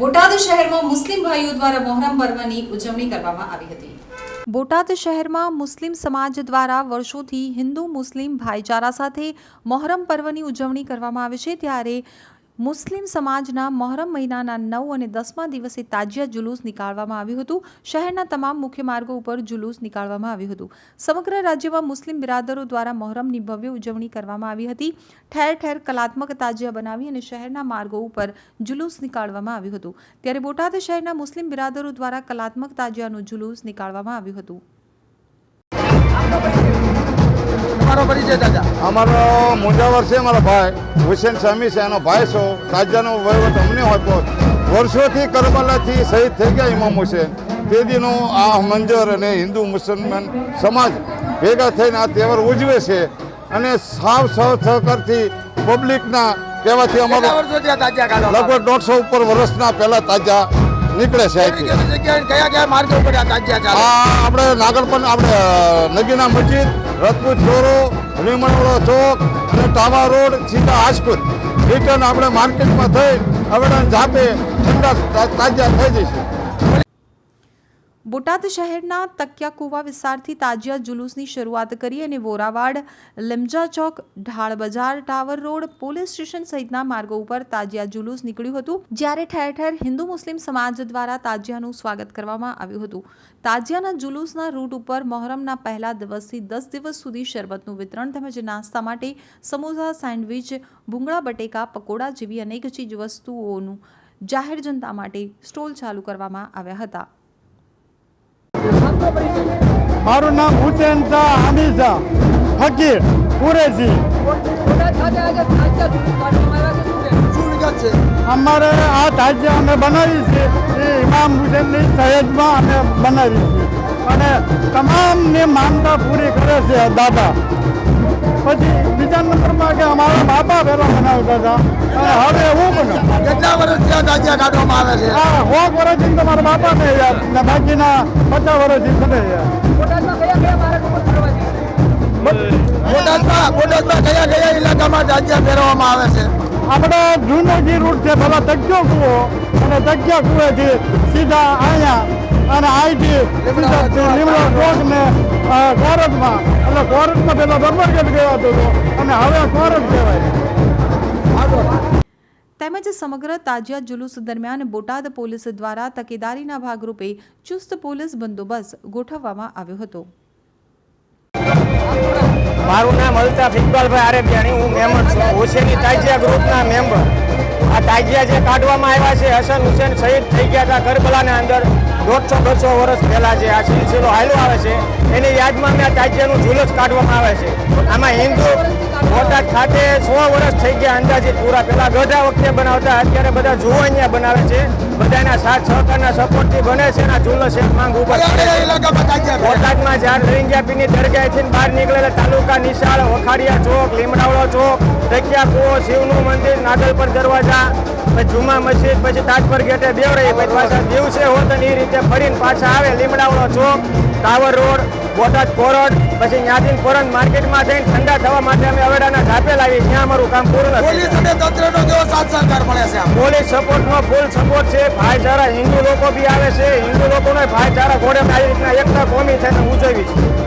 બોટાદ શહેરમાં મુસ્લિમ ભાઈઓ દ્વારા મોહરમ પર્વની ઉજવણી કરવામાં આવી હતી. બોટાદ શહેરમાં મુસ્લિમ સમાજ દ્વારા વર્ષોથી હિન્દુ મુસ્લિમ ભાઈચારા સાથે મોહરમ પર્વની ઉજવણી કરવામાં આવે છે. ત્યારે મુસ્લિમ સમાજના મોહરમ મહિનાના નવ અને દસમા દિવસે તાજિયા જુલુસ નીકાળવામાં આવ્યું હતું. શહેરના તમામ મુખ્ય માર્ગો ઉપર જુલુસ નીકાળવામાં આવ્યું હતું. સમગ્ર રાજ્યમાં મુસ્લિમ બિરાદરો દ્વારા મોહરમની ભવ્ય ઉજવણી કરવામાં આવી હતી. ઠેર ઠેર કલાત્મક તાજિયા બનાવી અને શહેરના માર્ગો ઉપર જુલુસ નીકાળવામાં આવ્યું હતું. ત્યારે બોટાદ શહેરના મુસ્લિમ બિરાદરો દ્વારા કલાત્મક તાજિયાનું જુલુસ નીકાળવામાં આવ્યું હતું. તમારો પરિચય દાદા. અમારો મુંજાવર છે અમારા ભાઈ. હુસેન સામી છે એનો ભાઈ છો. તાજાનો વહીવટ અમને હતો વર્ષોથી કરબલાથી શહીદ થઈ ગયા ઇમામ હુસેન તે દીનો આ મંજર અને હિન્દુ મુસલમાન સમાજ ભેગા થઈને આ તહેવાર ઉજવે છે. અને સાવ સાવ સહકારથી પબ્લિકના કહેવાથી અમારો લગભગ દોઢસો ઉપર વર્ષના પહેલા તાજા નીકળે છે કયા કયા માર્ગો ઉપર આપણે નાગરપન આપણે નગીના મસ્જિદ રજપૂત ચોરો લીમણવાળો ચોક અને ટાવા રોડ, સીધા આજપુર રિટર્ન આપણે માર્કેટમાં થઈ હવે જાતે ઠંડા તાજા થઈ જશે બોટાદ શહેરના તકિયાકુવા વિસ્તારથી તાજિયા જુલુસની શરૂઆત કરી અને વોરાવાડ, લીમજા ચોક, ઢાળ બજાર, ટાવર રોડ, પોલીસ સ્ટેશન સહિતના માર્ગો ઉપર તાજિયા જુલુસ નીકળ્યું હતું. જ્યારે ઠેર ઠેર હિન્દુ મુસ્લિમ સમાજ દ્વારા તાજિયાનું સ્વાગત કરવામાં આવ્યું હતું. તાજિયાના જુલુસના રૂટ ઉપર મોહરમના પહેલા દિવસથી દસ દિવસ સુધી શરબતનું વિતરણ તેમજ નાસ્તા માટે સમોસા, સેન્ડવિચ, ભૂંગળા, બટેકા, પકોડા જેવી અનેક ચીજ વસ્તુઓનું જાહેર જનતા માટે સ્ટોલ ચાલુ કરવામાં આવ્યા હતા. મારું નામ હુસેન શાહ હામી શાહ, ફકીર, કુરેશી. અમારે આ ધાજ્ય અમે બનાવી છે, એ ઇમામ હુસેનની સહેજમાં અમે બનાવી છે. અને તમામની માનતા પૂરી કરે છે દાદા પછી બીજા નંબરમાં કે અમારા બાપા પહેલાં બનાવતા હતા. અને હવે હું બનાવું? કેટલા વર્ષથી આ તાજિયા આવે છે. હા હોક વર્ષ તો તમારા બાપા ને યાર. ને બાકીના પચાસ વર્ષથી મને યાર. બોટાદમાં બોટાદમાં કયા કયા ઇલાકામાં તાજિયા ફેરવવામાં આવે છે? આપણે જૂનો જે રૂટ છે પેલા તગ્યો કુવો અને તગ્યા કૂવેથી સીધા અહીંયા અને અહીંથી સીધા લીમડા રોડ ને કોરટમાં એટલે કોરટમાં પેલા બરબરગઢ ગયો હતો અને હવે કોરટ કહેવાય. તેમજ સમગ્ર તાજિયા જુલુસ દરમિયાન બોટાદ પોલીસ દ્વારા તકેદારીના ભાગરૂપે ચુસ્ત પોલીસ બંદોબસ્ત ગોઠવવામાં આવ્યો હતો. મારું નામ અલ્તાફ ઇકબાલભાઈ આરેબિયાણી. હું મેમ્બર છું. હુસેની તાજિયા ગ્રુપના મેમ્બર. આ તાજિયા જે કાઢવામાં આવ્યા છે, હસન હુસેન શહીદ થઈ ગયા હતા કરબલાના અંદર. દોઢસો બસો વર્ષ પહેલાં જે આ સિલસિલો હાલ્યો આવે છે, એની યાદમાં મેં આ તાજિયાનું જુલુસ કાઢવામાં આવે છે. આમાં હિન્દુ બોટાદ ખાતે સો વર્ષ થઈ ગયા અંદાજિત પૂરા. પેલા ગઢા વખતે બનાવતા, અત્યારે બધા જુવાનિયા બનાવે છે. બધાના સાથ, સહકારના સપોર્ટથી બને છે અને જુલુસ એક માંગ ઉપર બોટાદમાં જ્યાં લરિંગિયાપીની દરગાહથી બહાર નીકળેલા તાલુકા નિશાળ, વખાડિયા ચોક લીમડાવડો ચોક તકિયા કુવો, શિવનું મંદિર, નાગલપર દરવાજા, પછી જુમા મસ્જિદ, પછી તાજપર ગેટે દેવરાઈ પછી પાછા દિવસે હોત એ રીતે ફરીને પાછા આવે. લીમડાવડો ચોક, ટાવર રોડ બોટાદ કોરડ પછી ત્યાંથી પરત માર્કેટમાં જઈને ઠંડા થવા માટે અમે અવેડાના ઝાપે લાવી. ત્યાં અમારું કામ પૂરું પોલીસ અને તંત્રનો કેવો સાથ સહકાર મળે છે પોલીસ સપોર્ટનો ફૂલ સપોર્ટ છે. ભાઈચારા હિન્દુ લોકો બી આવે છે. હિન્દુ લોકોનો ભાઈચારા ઘોડે આવી રીતના એકતા કોમી થઈને ઉજવી છે.